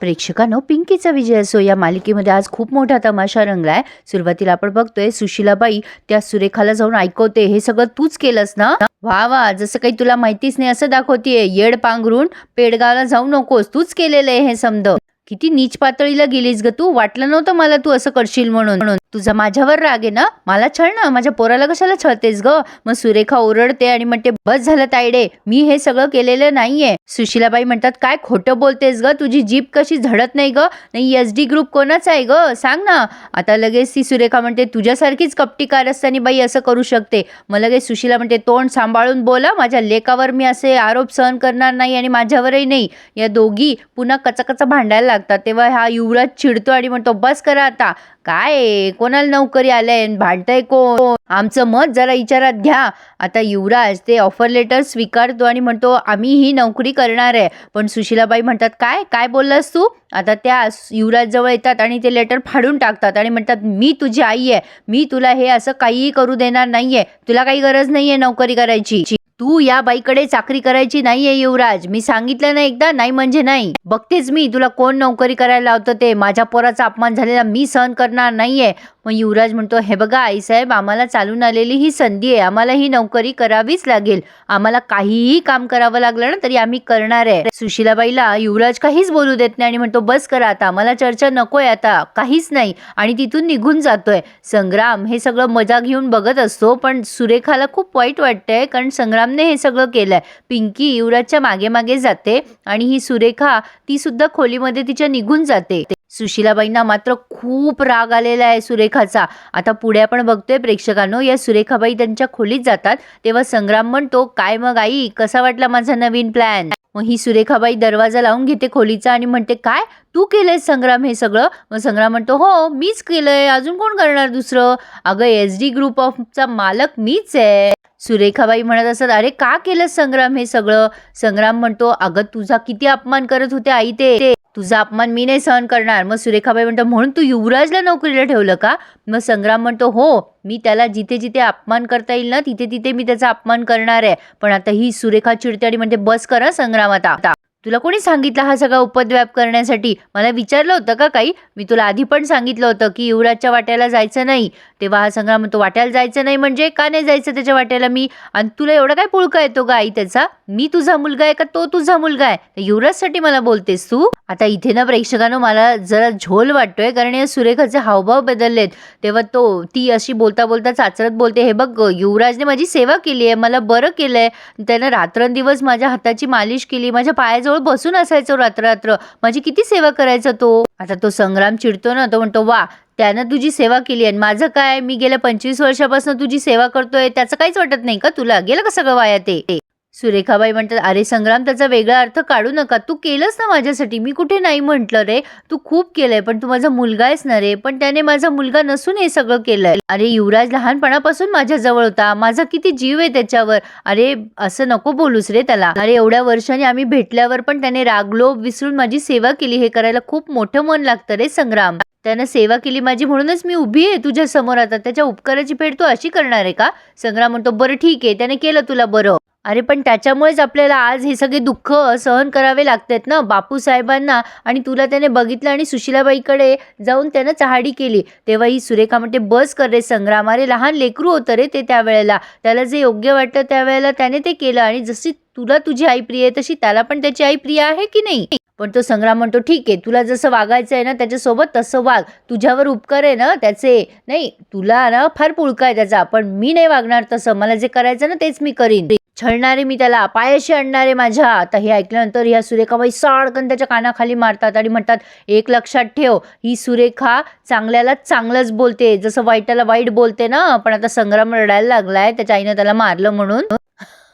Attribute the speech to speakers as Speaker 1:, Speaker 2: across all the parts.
Speaker 1: प्रेक्षकांनो पिंकीचा विजय असो या मालिकेमध्ये आज खूप मोठा तमाशा रंगलाय. सुरुवातीला आपण बघतोय सुशीलाबाई त्या सुरेखाला जाऊन ऐकवते हे सगळं तूच केलंस ना? वा वा जसं काही तुला माहितीच नाही असं दाखवतीये. येड पांघरून पेडगावला जाऊ नकोस. तूच केलेलं आहे हे समज किती नीच पातळीला गेलीस ग तू? वाटलं नव्हतं मला तू असं करशील म्हणून. म्हणून तुझा माझ्यावर राग आहे ना? मला छळ ना? माझ्या पोराला कशाला छळतेस ग? मग सुरेखा ओरडते आणि म्हणते बस झालं तायडे मी हे सगळं केलेलं नाहीये. सुशीलाबाई म्हणतात काय खोटं बोलतेस ग? तुझी जीप कशी झडत नाही ग? नाही एस डी ग्रुप कोणाचा आहे ग? सांग ना. आता लगेच ती सुरेखा म्हणते तुझ्यासारखीच कपटी कारस्थानी बाई असं करू शकते. मग लगेच सुशीला म्हणते तोंड सांभाळून बोला माझ्या लेखावर मी असे आरोप सहन करणार नाही आणि माझ्यावरही नाही. या दोघी पुन्हा कचाकचा भांडायला लागतात तेव्हा हा युवराज चिडतो आणि म्हणतो बस करा आता. काय? कोणाला नोकरी आलंय भांडतंय कोण? आमचं मत जरा विचारात घ्या. आता युवराज ते ऑफर लेटर स्वीकारतो आणि म्हणतो आम्ही ही नोकरी करणार आहे. पण सुशीलाबाई म्हणतात काय? काय बोललास तू? आता त्या युवराज जवळ येतात आणि ते लेटर फाडून टाकतात आणि म्हणतात मी तुझी आई आहे. मी तुला हे असं काहीही करू देणार नाहीये. तुला काही गरज नाहीये नोकरी करायची. तू या बाईकडे चाकरी करायची नाहीये युवराज. मी सांगितलं ना एकदा नाही म्हणजे नाही. बघतेच मी तुला कोण नोकरी करायला लावतं ते. माझ्या पोराचा अपमान झालेला मी सहन करणार नाहीये. मग युवराज म्हणतो हे बघा आईसाहेब आम्हाला चालून आलेली ही संधी आहे. आम्हाला ही नोकरी करावीच लागेल. आम्हाला काहीही काम करावं लागलं ना तरी आम्ही करणार आहे. सुशीलाबाईला युवराज काहीच बोलू देत नाही आणि म्हणतो बस करा आता आम्हाला चर्चा नकोय आता काहीच नाही. आणि तिथून निघून जातोय. संग्राम हे सगळं मजा घेऊन बघत असतो पण सुरेखाला खूप वाईट वाटतंय कारण संग्रामने हे सगळं केलंय. पिंकी युवराजच्या मागे मागे जाते आणि ही सुरेखा ती सुद्धा खोलीमध्ये तिच्या निघून जाते. सुशीलाबाईंना मात्र खूप राग आलेला आहे सुरेखाचा. आता पुढे आपण बघतोय प्रेक्षकांनो या सुरेखाबाई त्यांच्या खोलीत जातात तेव्हा संग्राम म्हणतो काय मग आई कसा वाटला माझा नवीन प्लॅन मग ही सुरेखाबाई दरवाजा लावून घेते खोलीचा आणि म्हणते काय? तू केलंय संग्राम हे सगळं? मग संग्राम म्हणतो हो मीच केलंय. अजून कोण करणार दुसरं? अगं एस डी ग्रुप ऑफचा मालक मीच आहे. सुरेखाबाई म्हणत असत अरे का केलं संग्राम हे सगळं? संग्राम म्हणतो अगं तुझा किती अपमान करत होते आई ते. तुझा अपमान मी नाही सहन करणार. मग सुरेखाबाई म्हणतो म्हणून तू युवराजला नोकरीला ठेवलं का? मग संग्राम म्हणतो हो मी त्याला जिथे जिथे अपमान करता येईल ना तिथे तिथे मी त्याचा अपमान करणार आहे. पण आता ही सुरेखा चिडते आणि म्हणते बस करा संग्राम आता आता. तुला कोणी सांगितलं हा सगळा उपद्व्याप करण्यासाठी? मला विचारलं होतं का काही? मी तुला आधी पण सांगितलं होतं की युवराजच्या वाट्याला जायचं नाही. तेव्हा हा संग्राम म्हणतो वाट्याला जायचं नाही म्हणजे का नाही जायचं त्याच्या वाट्याला मी? आणि तुला एवढा काय पुळका येतो का आई त्याचा? मी तुझा मुलगा आहे का तो तुझा मुलगा आहे? युवराजसाठी मला बोलतेस तू? आता इथे ना प्रेक्षकांनो मला जरा झोल वाटतोय कारण या सुरेखाचे हावभाव बदललेत. तेव्हा तो ती अशी बोलता बोलता चाचरत बोलते हे बघ युवराजने माझी सेवा केली आहे मला बरं केलंय. त्यानं रात्रंदिवस माझ्या हाताची मालिश केली माझ्या पायाजवळ बसून असायचो रात्र रात्र माझी किती सेवा करायचा तो? आता तो संग्राम चिडतो ना तो म्हणतो वा त्यानं तुझी सेवा केली आणि माझं काय? मी गेल्या पंचवीस वर्षापासून तुझी सेवा करतोय त्याचं काहीच वाटत नाही का तुला? गेलं का सगळं वाया ते? सुरेखाबाई म्हणतात अरे संग्राम त्याचा वेगळा अर्थ काढू नका. तू केलंस ना माझ्यासाठी. मी कुठे नाही म्हटलं रे. तू खूप केलंय पण तू माझा मुलगा आहेस ना रे. पण त्याने माझा मुलगा नसून हे सगळं केलंय. अरे युवराज लहानपणापासून माझ्या जवळ होता. माझा किती जीव आहे त्याच्यावर. अरे असं नको बोलूस रे त्याला. अरे एवढ्या वर्षांनी आम्ही भेटल्यावर पण त्याने रागलो विसरून माझी सेवा केली. हे करायला खूप मोठं मन लागतं रे संग्राम. त्यानं सेवा केली माझी म्हणूनच मी उभी आहे तुझ्या समोर आता. त्याच्या उपकाराची फेड तू अशी करणार आहे का? संग्राम म्हणतो बरं ठीक आहे. त्याने केलं तुला बरं. अरे पण त्याच्यामुळेच आपल्याला आज हे सगळे दुःख सहन करावे लागतात ना? बापू साहेबांना आणि तुला त्याने बघितलं आणि सुशीलाबाईकडे जाऊन त्यानं चहाडी केली. तेव्हा ही सुरेखा म्हणते बस कर रे संग्राम. अरे लहान लेकरू होतं रे ते त्यावेळेला. त्याला जे योग्य वाटतं त्यावेळेला त्याने ते केलं. आणि जशी तुला तुझी आई प्रिय आहे तशी त्याला पण त्याची आई प्रिय आहे की नाही? पण तो संग्राम म्हणतो ठीक आहे. तुला जसं वागायचं आहे ना त्याच्यासोबत तसं वाग. तुझ्यावर उपकार आहे ना त्याचे. नाही तुला ना फार पुळका आहे त्याचा. पण मी नाही वागणार तसं. मला जे करायचं ना तेच मी करीन. छळणारे मी त्याला पायाशी आणणारे माझ्या आता हे ऐकल्यानंतर ह्या सुरेखाबाई साडकन त्याच्या कानाखाली मारतात आणि म्हणतात एक लक्षात ठेव ही सुरेखा चांगल्याला चांगलंच बोलते. जसं वाईटाला वाईट बोलते ना पण आता संग्राम रडायला लागलाय त्याच्या आईनं त्याला मारलं म्हणून.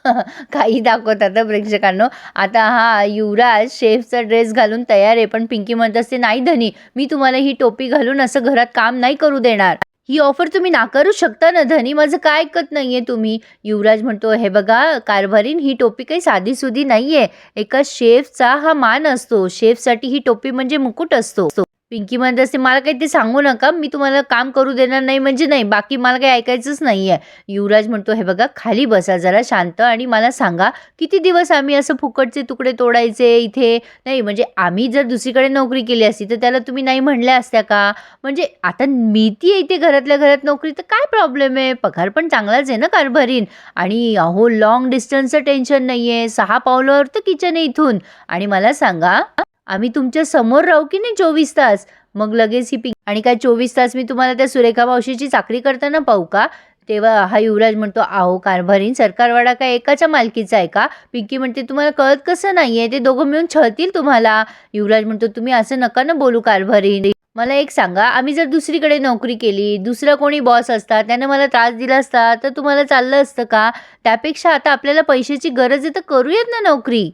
Speaker 1: काही दाखवतात प्रेक्षकांनो. आता हा युवराज शेफचा ड्रेस घालून तयार आहे पण पिंकी म्हणत असते नाही धनी मी तुम्हाला ही टोपी घालून असं घरात काम नाही करू देणार. ही ऑफर तुम्ही नाकारू शकता ना. धनी माझं काय ऐकत नाहीये तुम्ही? युवराज म्हणतो हे बघा कारभारीन ही टोपी काही साधीसुधी नाहीये. एका शेफचा हा मान असतो. शेफसाठी ही टोपी म्हणजे मुकुट असतो. पिंकी म्हणत असते मला काही ते सांगू नका मी तुम्हाला काम करू देणार नाही म्हणजे नाही बाकी मला काही ऐकायचंच नाही आहे युवराज म्हणतो हे बघा खाली बसा जरा शांत आणि मला सांगा किती दिवस आम्ही असं फुकटचे तुकडे तोडायचे इथे? नाही म्हणजे आम्ही जर दुसरीकडे नोकरी केली असती तर त्याला तुम्ही नाही म्हणल्या असत्या का? म्हणजे आता मी आहे इथे घरातल्या घरात नोकरी तर काय प्रॉब्लेम आहे? पगार पण चांगलाच आहे ना कारभारीन. आणि अहो लॉंग डिस्टन्सचं टेन्शन नाही आहे सहा पावलावर तर किचन आहे इथून. आणि मला सांगा आम्ही तुमच्यासमोर राहू की नाही चोवीस तास? मग लगेच ही पिंक आणि काय चोवीस तास मी तुम्हाला त्या सुरेखा मावशीची चाकरी करताना पाहू का? तेव्हा हा युवराज म्हणतो आहो कारभारीन सरकारवाडा काय एकाच्या मालकीचा आहे का? पिंकी म्हणते तुम्हाला कळत कसं नाही आहे ते दोघं मिळून छळतील तुम्हाला. युवराज म्हणतो तुम्ही असं नका ना बोलू कारभारीन. मला एक सांगा आम्ही जर दुसरीकडे नोकरी केली दुसरा कोणी बॉस असता त्यानं मला त्रास दिला असता तर तुम्हाला चाललं असतं का? त्यापेक्षा आता आपल्याला पैशाची गरज आहे तर करूयात ना नोकरी.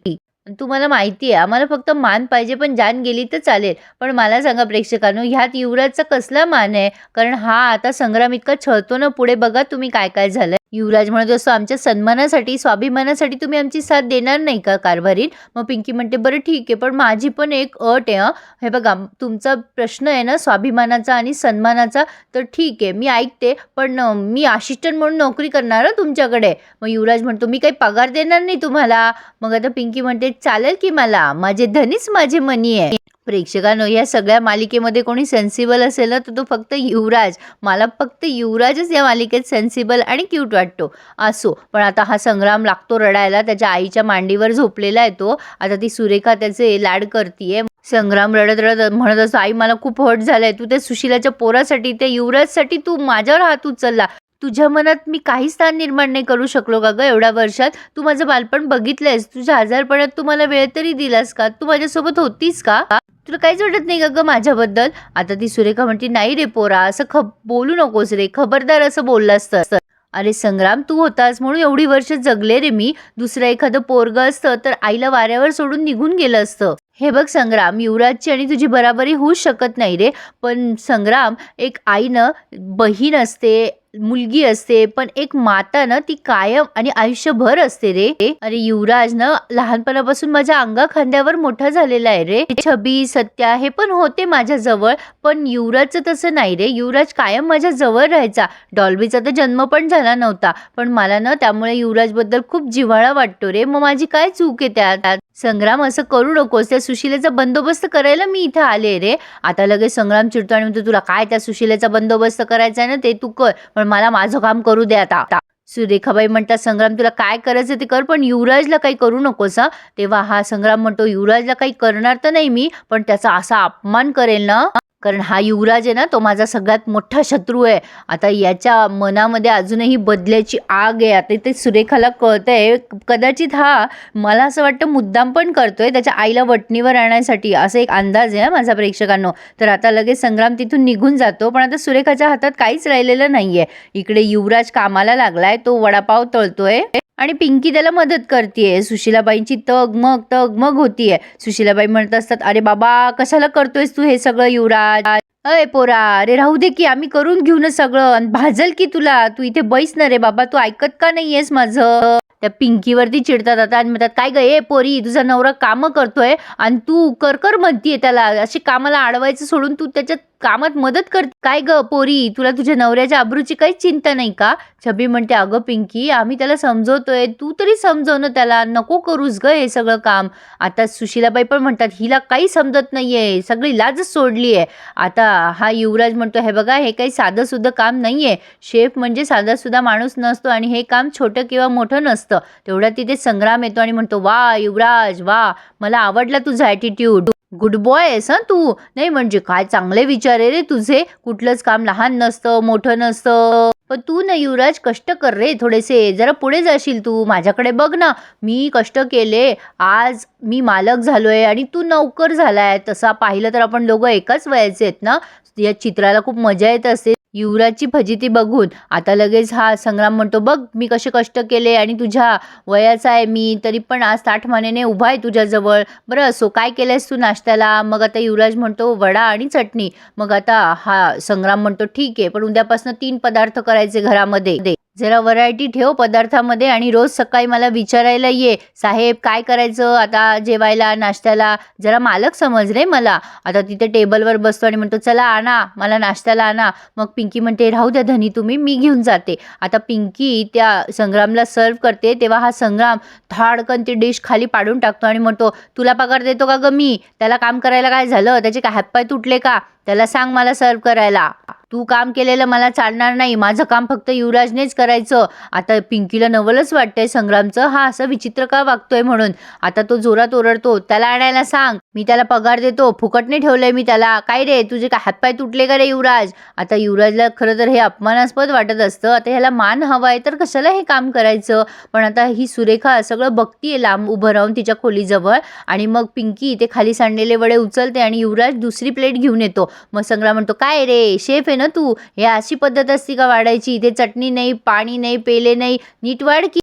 Speaker 1: तुम्हाला माहिती आहे आम्हाला फक्त मान पाहिजे पण जान गेली तर चालेल. पण मला सांगा प्रेक्षकांनो ह्यात युवराजचा कसला मान आहे? कारण हा आता संग्राम इतका छळतो ना पुढे बघा तुम्ही काय काय झालं युवराज म्हणत असतो आमच्या सन्मानासाठी स्वाभिमानासाठी तुम्ही आमची साथ देणार नाही का कारभारीत मग पिंकी म्हणते बरं ठीक आहे पण माझी पण एक अट आहे हं. हे बघा तुमचा प्रश्न आहे ना स्वाभिमानाचा आणि सन्मानाचा तर ठीक आहे मी ऐकते पण मी असिस्टंट म्हणून नोकरी करणार तुमच्याकडे. मग युवराज म्हणतो मी काही पगार देणार नाही तुम्हाला. मग आता पिंकी म्हणते चालेल की मला माझे धनीच माझे मनी आहे. प्रेक्षकांनो या सगळ्या मालिकेमध्ये कोणी सेन्सिबल असेल ना तर तो फक्त युवराज. मला फक्त युवराजच या मालिकेत सेन्सिबल आणि क्यूट वाटतो. असो पण आता हा संग्राम लागतो रडायला त्याच्या आईच्या मांडीवर झोपलेला आहे तो. आता ती सुरेखा त्याचे लाड करतीये. संग्राम रडत रडत म्हणत असतो आई मला खूप हट झालंय. तू त्या सुशिलाच्या पोरासाठी त्या युवराजसाठी तू माझ्यावर हात उचलला. तुझ्या मनात मी काही स्थान निर्माण नाही करू शकलो का गं एवढ्या वर्षात? तू माझं बालपण बघितलंयस. तुझ्या आजारपणात तू मला वेळ तरी दिलास का? तू माझ्यासोबत होतीस का? तुला काहीच वाटत नाही का गं माझ्याबद्दल? आता ती सुरेखा म्हणते नाही रे पोरा असं खब बोलू नकोस रे. खबरदार असं बोललं असतं अरे संग्राम तू होतास म्हणून एवढी वर्ष जगले रे मी. दुसरं एखादं पोरग असतं तर आईला वाऱ्यावर सोडून निघून गेलं असतं. हे बघ संग्राम युवराजची आणि तुझी बराबरी होऊच शकत नाही रे. पण संग्राम एक आईनं बहीण असते मुलगी असते पण एक माता ना ती कायम आणि आयुष्यभर असते रे. अरे युवराज ना लहानपणापासून माझ्या अंगा खांद्यावर मोठा झालेला आहे रे. छबी सत्या हे पण होते माझ्या जवळ पण युवराजचं तसं नाही रे. युवराज कायम माझ्या जवळ राहायचा. डॉल्बीचा तर जन्म पण झाला नव्हता पण मला ना त्यामुळे युवराजबद्दल खूप जिव्हाळा वाटतो रे. मग माझी काय चूक आहे त्यात? संग्राम असं करू नकोस. त्या सुशिलेचा बंदोबस्त करायला मी इथं आले रे. आता लगेच संग्राम चिडतो आणि म्हणतो तुला काय त्या सुशिलेचा बंदोबस्त करायचा आहे ना? ते तू कर. पण मला माझं काम करू दे आता. सुरेखाबाई म्हणतात संग्राम तुला काय करायचं ते कर पण युवराजला काही करू नकोस हा. तेव्हा हा संग्राम म्हणतो युवराजला काही करणार तर नाही मी पण त्याचा असा अपमान करेल ना? कारण हा युवराज आहे ना तो माझा सगळ्यात मोठा शत्रू आहे. आता याच्या मनामध्ये अजूनही बदल्याची आग आहे. आता ते सुरेखाला कळतंय कदाचित हा मला असं वाटतं मुद्दाम पण करतोय त्याच्या आईला वटणीवर आणण्यासाठी असं एक अंदाज आहे ना माझा प्रेक्षकांनो. तर आता लगेच संग्राम तिथून निघून जातो पण आता सुरेखाच्या हातात काहीच राहिलेलं नाहीये. इकडे युवराज कामाला लागलाय तो वडापाव तळतोय. आणि पिंकी त्याला मदत करते सुशीलाबाईंची तग मग तग मग होतीये. सुशीलाबाई म्हणत असतात अरे बाबा कशाला करतोयस तू हे सगळं युवराज? अय पोरा अरे राहू दे की आम्ही करून घेऊ ना सगळं. आणि भाजल की तुला? तू इथे बैस ना रे बाबा तू ऐकत का नाहीयेस माझं? त्या पिंकीवरती चिडतात आता आणि म्हणतात काय ग ए पोरी तुझा नवरा कामं करतोय आणि तू कर कर म्हणतीये त्याला. अशी कामाला अडवायचं सोडून तू त्याच्यात कामात मदत कर काय ग पोरी? तुला तुझ्या नवऱ्याच्या आबरूची काहीच चिंता नाही का? छबी म्हणते अगं पिंकी आम्ही त्याला समजवतोय. तू तरी समजव ना त्याला. नको करूस ग हे सगळं काम. आता सुशीलाबाई पण म्हणतात हिला काही समजत नाहीये. सगळी लाजच सोडली आहे आता हा युवराज म्हणतो हे बघा हे काही साधं सुद्धा काम नाहीये. शेफ म्हणजे साधा सुद्धा माणूस नसतो आणि हे काम छोटं किंवा मोठं नसतं. तेवढ्या तिथे संग्राम येतो आणि म्हणतो वा युवराज वा मला आवडला तुझा ॲटिट्यूड गुड बॉय आहेस हं तू. नाही म्हणजे काय चांगले विचार आहे रे तुझे. कुठलंच काम लहान नसतं मोठं नसतं. पण तू ना युवराज कष्ट कर रे थोडेसे. जरा पुढे जाशील तू. माझ्याकडे बघ ना. मी कष्ट केले. आज मी मालक झालोय आणि तू नौकर झालाय. तसा पाहिलं तर आपण दोघं एकाच वयाचे आहेत ना. या चित्राला खूप मजा येत असते युवराजची फजिती बघून. आता लगेच हा संग्राम म्हणतो बघ मी कसे कष्ट केले आणि तुझ्या वयाचा आहे. मी तरी पण आज ताठ मानेने उभा आहे तुझ्याजवळ बरं असो काय केलंयस तू नाश्त्याला? मग आता युवराज म्हणतो वडा आणि चटणी. मग आता हा संग्राम म्हणतो ठीक आहे पण उद्यापासून तीन पदार्थ करायचे घरामध्ये. जरा व्हरायटी ठेव पदार्थामध्ये आणि रोज सकाळी मला विचारायला ये. साहेब काय करायचं? आता जेवायला नाश्त्याला. जरा मालक समज रे मला. आता तिथे टेबलवर बसतो आणि म्हणतो चला आणा मला नाश्त्याला आणा. मग पिंकी म्हणते राहू द्या धनी तुम्ही मी घेऊन जाते. आता पिंकी त्या संग्रामला सर्व करते तेव्हा हा संग्राम धाडकन ती डिश खाली पाडून टाकतो आणि म्हणतो तुला पगार देतो का ग मी? त्याला काम करायला काय झालं? त्याचे काय हातपाय तुटले का? त्याला सांग मला सर्व करायला. तू काम केलेलं मला चालणार नाही. माझं काम फक्त युवराजनेच करायचं. आता पिंकीला नवलच वाटतंय संग्रामचं. हा असं विचित्र का वागतोय म्हणून? आता तो जोरात ओरडतो. त्याला आणायला सांग. मी त्याला पगार देतो. फुकटने ठेवलंय मी त्याला. काय रे? तुझे काय हातपाय तुटले का रे युवराज? आता युवराजला खरं तर हे अपमानास्पद वाटत असतं. आता ह्याला मान हवाय तर कशाला हे काम करायचं? पण आता ही सुरेखा सगळं बघतीये लांब उभं राहून तिच्या खोलीजवळ. आणि मग पिंकी ते खाली सांडलेले वडे उचलते आणि युवराज दुसरी प्लेट घेऊन येतो. मग संग्राम म्हणतो काय रे शेफ आहे ना तू? हे अशी पद्धत असती का वाढायची? इथे चटणी नाही पाणी नाही पेले नाही नीट वाढ की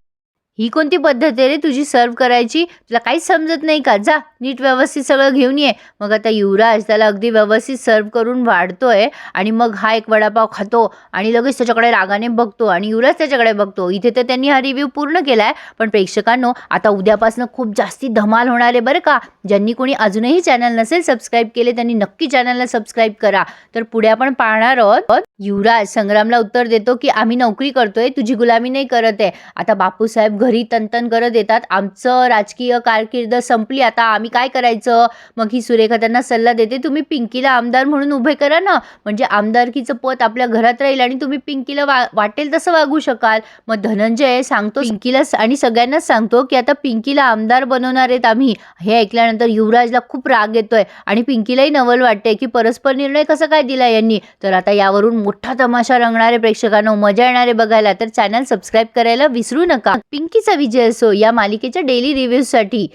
Speaker 1: ही कोणती पद्धत आहे रे तुझी सर्व करायची? तुला काहीच समजत नाही का? जा नीट व्यवस्थित सगळं घेऊन ये. मग आता युवराज त्याला अगदी व्यवस्थित सर्व करून वाढतोय आणि मग हा एक वडापाव खातो आणि लगेच त्याच्याकडे रागाने बघतो आणि युवराज त्याच्याकडे बघतो. इथे तर त्यांनी हा रिव्ह्यू पूर्ण केला आहे पण प्रेक्षकांनो आता उद्यापासून खूप जास्ती धमाल होणार आहे बरं का? ज्यांनी कोणी अजूनही चॅनल नसेल सबस्क्राईब केले त्यांनी नक्की चॅनलला सबस्क्राईब करा. तर पुढे आपण पाहणार आहोत युवराज संग्रामला उत्तर देतो की आम्ही नोकरी करतोय तुझी गुलामी नाही करत आहे. आता बापूसाहेब घरी तनतन करत येतात आमचं राजकीय कारकीर्द संपली आता आम्ही काय करायचं? मग ही सुरेखा त्यांना सल्ला देते तुम्ही पिंकीला आमदार म्हणून उभे करा ना. म्हणजे आमदारकीचं पद आपल्या घरात राहील आणि तुम्ही पिंकीला वा वाटेल तसं वागू शकाल. मग धनंजय सांगतो पिंकीला आणि सगळ्यांनाच सांगतो की आता पिंकीला आमदार बनवणार आहेत आम्ही. हे ऐकल्यानंतर युवराजला खूप राग येतोय आणि पिंकीलाही नवल वाटते की परस्पर निर्णय कसा काय दिला यांनी? तर आता यावरून मोठा तमाशा रंगणारे प्रेक्षकांना मजा येणारे बघायला. तर चॅनल सबस्क्राईब करायला विसरू नका. पिंकी पिंकीचा विजय असो या मालिकेच्या डेली रिव्ह्यूजसाठी